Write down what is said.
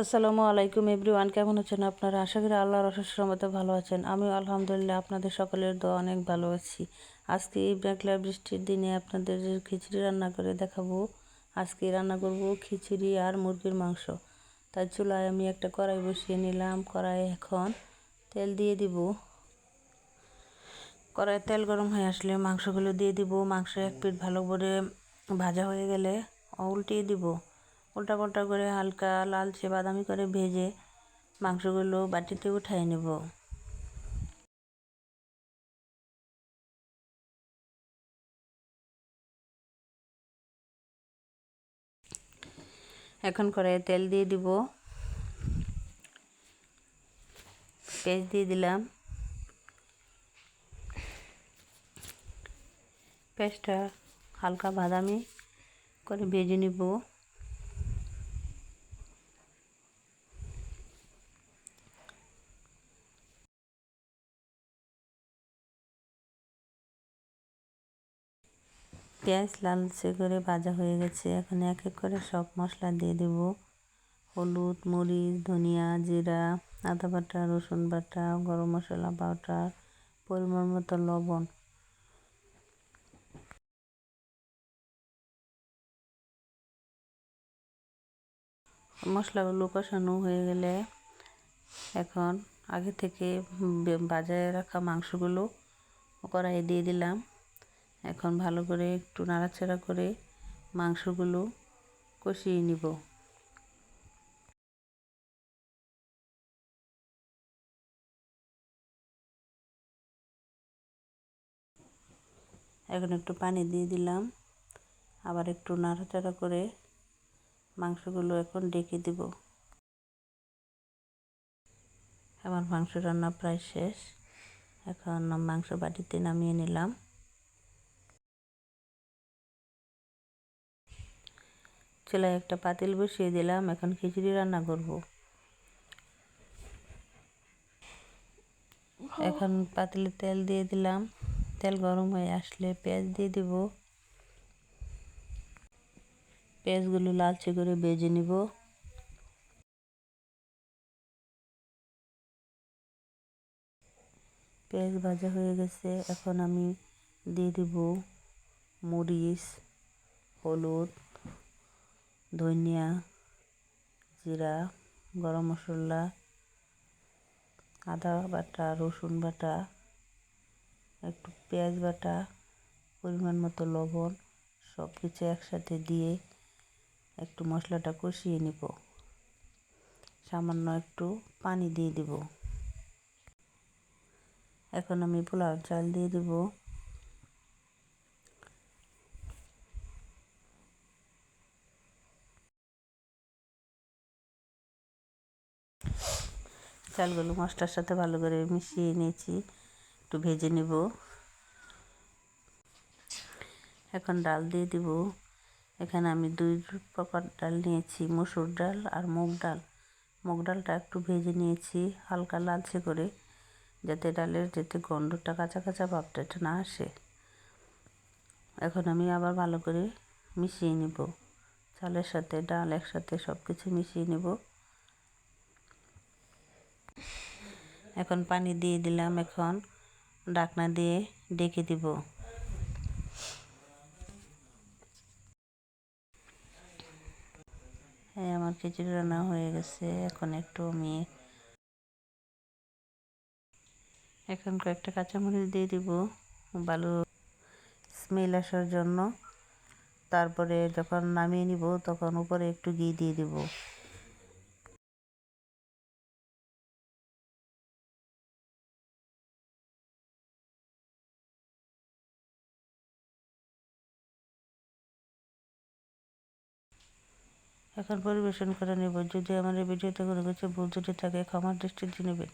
আসসালামু আলাইকুম এভরিওয়ান, কেমন আছেন আপনারা? আশা করি আল্লাহর রহমতে ভালো আছেন। আমি আলহামদুলিল্লাহ আপনাদের সকলের দোয়া অনেক ভালো আছি। আজকে এই মেঘলা বৃষ্টির দিনে আপনাদের খিচুড়ি রান্না করে দেখাবো, আজকে রান্না করব খিচুড়ি আর মুরগির মাংস। তার চুলায় আমি একটা কড়াই বসিয়ে নিলাম। কড়াই এখন তেল দিয়ে দিব। কড়াই তেল গরম হয়ে আসলে মাংসগুলো দিয়ে দিব। মাংস এক পিঠ ভালো করে ভাজা হয়ে গেলে উল্টিয়ে দিব। উল্টা পাল্টা করে হালকা লালচে বাদামি করে ভেজে মাংসগুলো বাটিতে উঠাই নেব। এখন করে তেল দিয়ে দিব। পেঁয়াজ দিয়ে দিলাম। পেঁয়াজটা হালকা বাদামি করে ভেজে নিব। পেঁয়াজ লালচে করে ভাজা হয়ে গেছে। এখন এক এক করে সব মশলা দিয়ে দেব। হলুদ, মরিচ, ধনিয়া, জিরা, আদা বাটা, রসুন বাটা, গরম মশলা পাউডার পরিমাণ মতো লবণ। মশলাগুলো কষানো হয়ে গেলে এখন আগে থেকে বাজারে রাখা মাংসগুলো কড়াইয়ে দিয়ে দিলাম। এখন ভালো করে একটু নাড়াচাড়া করে মাংসগুলো কষিয়ে নিব। এখন একটু পানি দিয়ে দিলাম। আবার একটু নাড়াচাড়া করে মাংসগুলো এখন ডেকে দিব। আমার মাংস রান্না প্রায় শেষ। এখন মাংস বাটিতে নামিয়ে নিলাম। চুলায় একটা পাতিল বসিয়ে দিলাম এখন খিচুড়ি রান্না করব। এখন পাতিলে তেল দিয়ে দিলাম। তেল গরম হয়ে আসলে পেঁয়াজ দিয়ে দিব। পেঁয়াজগুলো লালচে করে বেজে নিব। পেঁয়াজ ভাজা হয়ে গেছে এখন আমি দিয়ে দিব মরিচ হলুদ। ধনিয়া, জিরা, গরম মশলা, আদা বাটা, রসুন বাটা, একটু পেঁয়াজ বাটা, পরিমাণ মতো লবণ সব কিছু একসাথে দিয়ে একটু মশলাটা কষিয়ে নিব। সামান্য একটু পানি দিয়ে দিব। এখন আমি পোলাও চাল দিয়ে দিব। চালগুলো মশলার সাথে ভালো করে মিশিয়ে নিয়েছি। একটু ভেজে নেব। এখন ডাল দিয়ে দিব। এখানে আমি দুই প্রকার ডাল নিয়েছি, মসুর ডাল আর মুগ ডাল। মুগ ডালটা একটু ভেজে নিয়েছি হালকা লালচে করে, যাতে ডালের যাতে গন্ধটা কাঁচা কাঁচা ভাবটা না আসে। এখন আমি আবার ভালো করে মিশিয়ে নিব। চালের সাথে ডাল একসাথে সব কিছু মিশিয়ে নেব। এখন পানি দিয়ে দিলাম, এখন ডাকনা দিয়ে ডেকে দিব। হ্যাঁ আমার খিচুড়ি রান্না হয়ে গেছে, এখন একটু আমি এখন কয়েকটা কাঁচামরিচ দিয়ে দিব, ভালো স্মেল আসার জন্য। তারপরে যখন নামিয়ে নিব, তখন উপরে একটু ঘি দিয়ে দিব। এখন পরিবেশন করে নেব। যদি আমার এই ভিডিওতে কোনো কিছু ভুল ত্রুটি থাকে, ক্ষমার দৃষ্টিতে নেবেন।